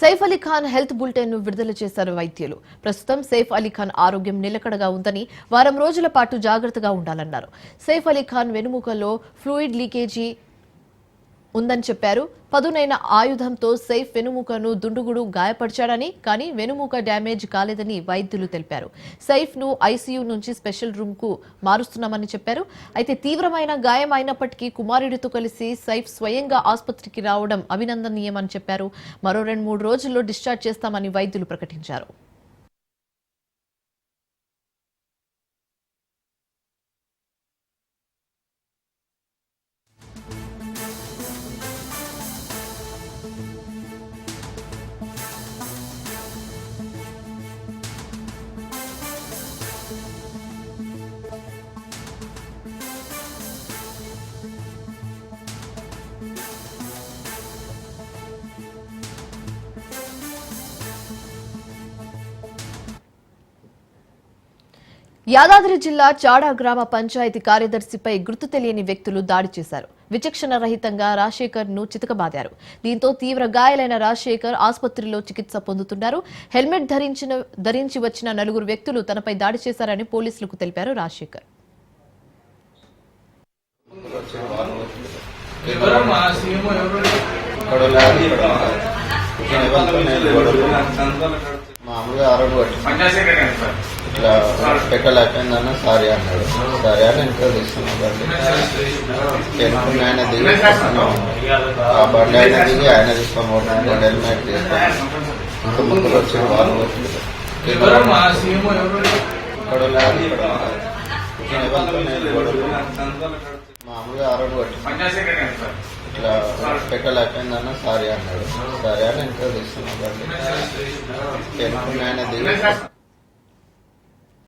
Saif Ali Khan health బులెటిన్ను విడుదల చేశారు వైద్యులు. ప్రస్తుతం సైఫ్ అలీ ఖాన్ ఆరోగ్యం నిలకడగా ఉందని వారం రోజుల పాటు జాగ్రత్తగా ఉండాలన్నారు. సైఫ్ అలీ ఖాన్ వెనుముకలో ఫ్లూయిడ్ లీకేజీ ఉందని చెప్పారు. పదునైన ఆయుధంతో సైఫ్ వెనుముకను దుండుగుడు గాయపరిచాడని కానీ వెనుముక డ్యామేజ్ కాలేదని వైద్యులు తెలిపారు. సైఫ్ను ఐసీయూ నుంచి స్పెషల్ రూమ్కు మారుస్తున్నామని చెప్పారు. అయితే తీవ్రమైన గాయం అయినప్పటికీ కుమారుడితో కలిసి సైఫ్ స్వయంగా ఆసుపత్రికి రావడం అభినందనీయమని చెప్పారు. మరో రెండు మూడు రోజుల్లో డిశ్చార్జ్ చేస్తామని వైద్యులు ప్రకటించారు. యాదాద్రి జిల్లా చాడా గ్రామ పంచాయతీ కార్యదర్శిపై గుర్తు తెలియని వ్యక్తులు దాడి చేశారు. విచక్షణ రహితంగా రాజశేఖర్ను చితకబాదారు. దీంతో తీవ్ర గాయాలైన రాజశేఖర్ ఆసుపత్రిలో చికిత్స పొందుతున్నారు. హెల్మెట్ ధరించిన ధరించి వచ్చిన నలుగురు వ్యక్తులు తనపై దాడి చేశారని పోలీసులకు తెలిపారు రాజశేఖర్. మామూలుగా ఆరోగ్య పట్టి పంచాయతీ సార్ ఇట్లా అన్నాడు. సరే అని ఇంట్లో తీసుకున్నా బండి ఎనుకుని ఆయన దిగి ఆ బండి ఆయన దిగి ఆయన తీసుకొని పోతున్నాడు బండి హెల్మెట్ తీసుకొని ఇంకా ముందుకు వచ్చి వాళ్ళు మామూలుగా పంచాయతీ సార్. ఇట్లా పెట్టలేకపోయిందన్న సారీ అన్నాడు. సరే అని ఇంట్లో తీసుకున్నా బండి ఎనుకుని ఆయన దిగి